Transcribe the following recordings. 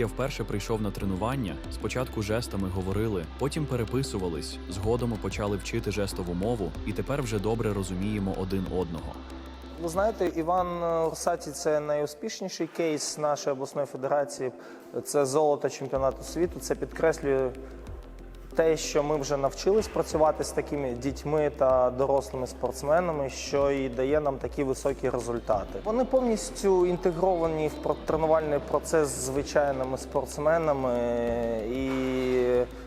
я вперше прийшов на тренування, спочатку жестами говорили, потім переписувались, згодом почали вчити жестову мову, і тепер вже добре розуміємо один одного. Ви знаєте, Іван Орсаті це найуспішніший кейс нашої обласної федерації. Це золото чемпіонату світу. Це підкреслює те, що ми вже навчились працювати з такими дітьми та дорослими спортсменами, що і дає нам такі високі результати. Вони повністю інтегровані в тренувальний процес з звичайними спортсменами, і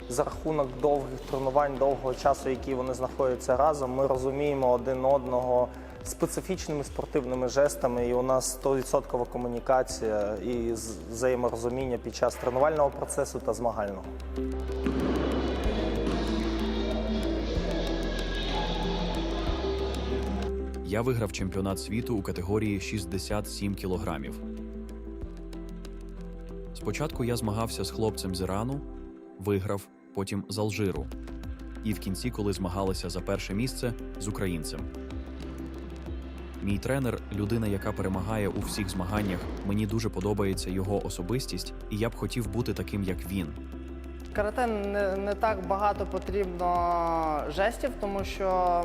за рахунок довгих тренувань, довгого часу, які вони знаходяться разом, ми розуміємо один одного специфічними спортивними жестами, і у нас 100% комунікація і взаєморозуміння під час тренувального процесу та змагального. Я виграв чемпіонат світу у категорії 67 кілограмів. Спочатку я змагався з хлопцем з Ірану, виграв, потім з Алжиру. І в кінці, коли змагалися за перше місце з українцем. Мій тренер людина, яка перемагає у всіх змаганнях. Мені дуже подобається його особистість, і я б хотів бути таким, як він. Карате не, не так багато потрібно жестів, тому що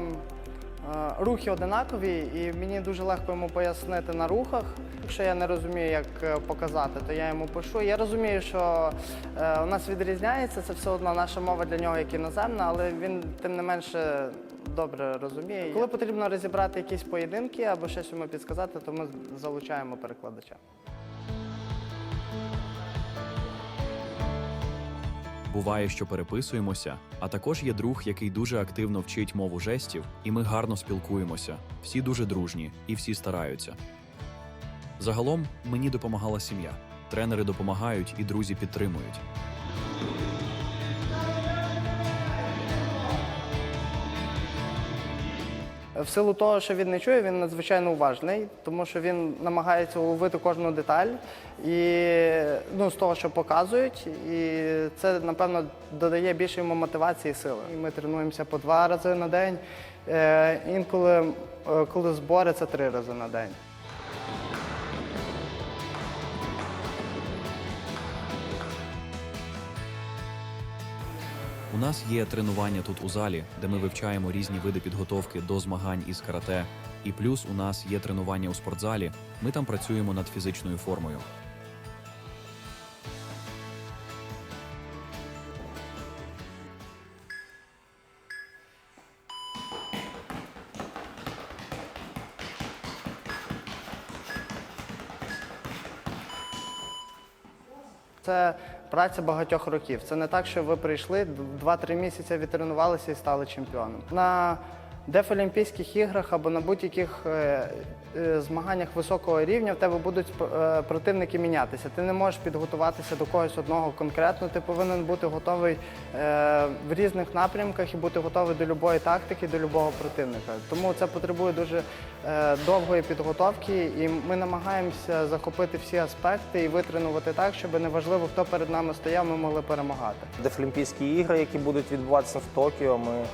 рухи одинакові, і мені дуже легко йому пояснити на рухах. Якщо я не розумію, як е, показати, то я йому пишу. Я розумію, що е, у нас відрізняється, це все одно наша мова для нього як іноземна, але він тим не менше добре розуміє. Коли потрібно розібрати якісь поєдинки або щось йому підсказати, то ми залучаємо перекладача. Буває, що переписуємося, а також є друг, який дуже активно вчить мову жестів, і ми гарно спілкуємося. Всі дуже дружні і всі стараються. Загалом мені допомагала сім'я. Тренери допомагають і друзі підтримують. В силу того, що він не чує, він надзвичайно уважний, тому що він намагається уловити кожну деталь і ну, з того, що показують, і це, напевно, додає більше йому мотивації і сили. Ми тренуємося по два рази на день, е, інколи, е, коли збори, це три рази на день. У нас є тренування тут у залі, де ми вивчаємо різні види підготовки до змагань із карате. І плюс у нас є тренування у спортзалі. Ми там працюємо над фізичною формою. Це праця багатьох років. Це не так, що ви прийшли, 2-3 місяці відтренувалися і стали чемпіоном. На Дефолімпійських іграх або на будь-яких е, е, змаганнях високого рівня в тебе будуть е, противники мінятися. Ти не можеш підготуватися до когось одного конкретно. Ти повинен бути готовий в різних напрямках і бути готовий до будь-якої тактики, до будь-якого противника. Тому це потребує дуже довгої підготовки, і ми намагаємося захопити всі аспекти і витренувати так, щоб неважливо, хто перед нами стояв, ми могли перемагати. Дефлімпійські ігри, які будуть відбуватися в Токіо, ми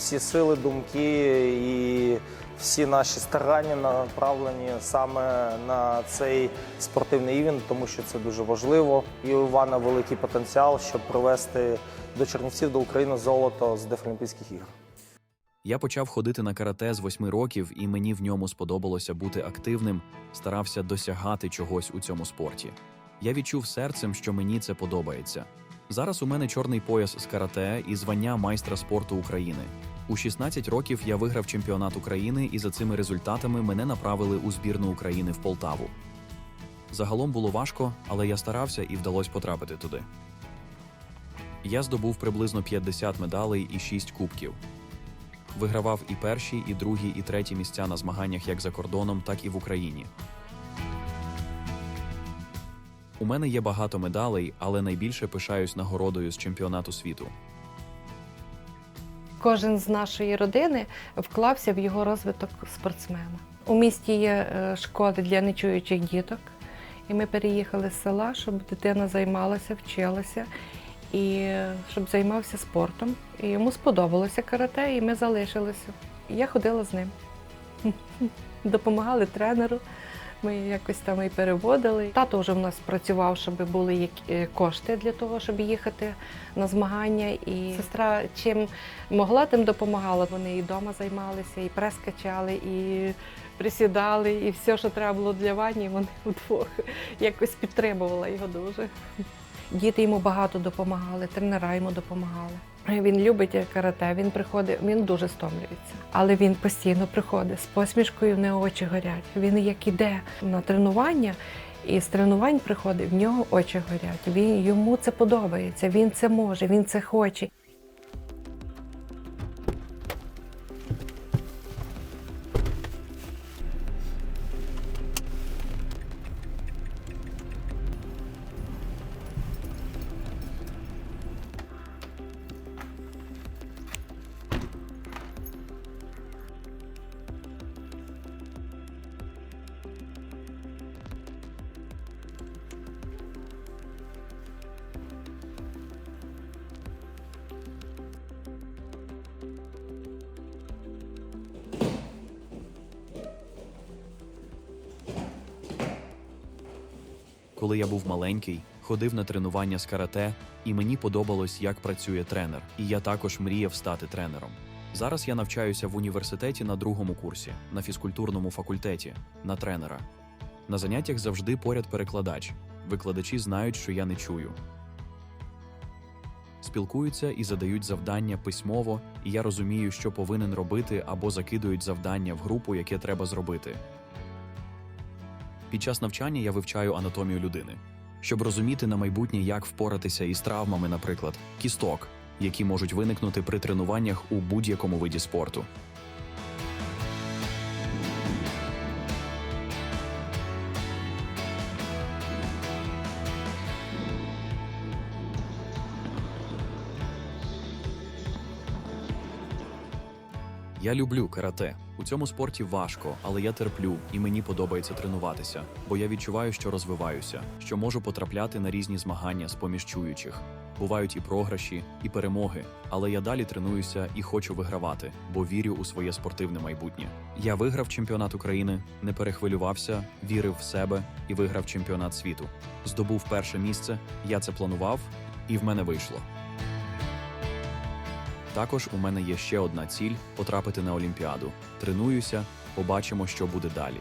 всі сили, думки і всі наші старання направлені саме на цей спортивний івент, тому що це дуже важливо. І у Івана великий потенціал, щоб привести до Чернівців, до України золото з Дефлімпійських ігор. Я почав ходити на карате з восьми років, і мені в ньому сподобалося бути активним, старався досягати чогось у цьому спорті. Я відчув серцем, що мені це подобається. Зараз у мене чорний пояс з карате і звання майстра спорту України. У 16 років я виграв чемпіонат України, і за цими результатами мене направили у збірну України в Полтаву. Загалом було важко, але я старався і вдалося потрапити туди. Я здобув приблизно 50 медалей і 6 кубків. Вигравав і перші, і другі, і треті місця на змаганнях як за кордоном, так і в Україні. У мене є багато медалей, але найбільше пишаюсь нагородою з чемпіонату світу. Кожен з нашої родини вклався в його розвиток спортсмена. У місті є е, школи для нечуючих діток, і ми переїхали з села, щоб дитина займалася, вчилася і щоб займався спортом. І йому сподобалося карате, і ми залишилися. Я ходила з ним. Допомагали тренеру, Ми якось там і переводили. Тато вже в нас працював, щоб були які- е, кошти для того, щоб їхати на змагання. І сестра чим могла, тим допомагала. Вони і вдома займалися, і прес качали, і присідали, і все, що треба було для Вані, вони удвох якось підтримувала його дуже. Діти йому багато допомагали, тренера йому допомагали. Він любить карате, він приходить, він дуже стомлюється, але він постійно приходить з посмішкою, нього очі горять. Він як іде на тренування, і з тренувань приходить, в нього очі горять. Він йому це подобається, він це може, він це хоче. Коли я був маленький, ходив на тренування з карате, і мені подобалось, як працює тренер, і я також мріяв стати тренером. Зараз я навчаюся в університеті на другому курсі, на фізкультурному факультеті, на тренера. На заняттях завжди поряд перекладач. Викладачі знають, що я не чую. Спілкуються і задають завдання письмово, і я розумію, що повинен робити, або закидують завдання в групу, яке треба зробити. Під час навчання я вивчаю анатомію людини, щоб розуміти на майбутнє, як впоратися із травмами, наприклад, кісток, які можуть виникнути при тренуваннях у будь-якому виді спорту. Я люблю карате. У цьому спорті важко, але я терплю, і мені подобається тренуватися, бо я відчуваю, що розвиваюся, що можу потрапляти на різні змагання з поміж чуючих. Бувають і програші, і перемоги, але я далі тренуюся і хочу вигравати, бо вірю у своє спортивне майбутнє. Я виграв чемпіонат України, не перехвилювався, вірив в себе і виграв чемпіонат світу. Здобув перше місце. Я це планував, і в мене вийшло. Також у мене є ще одна ціль потрапити на Олімпіаду. Тренуюся, побачимо, що буде далі.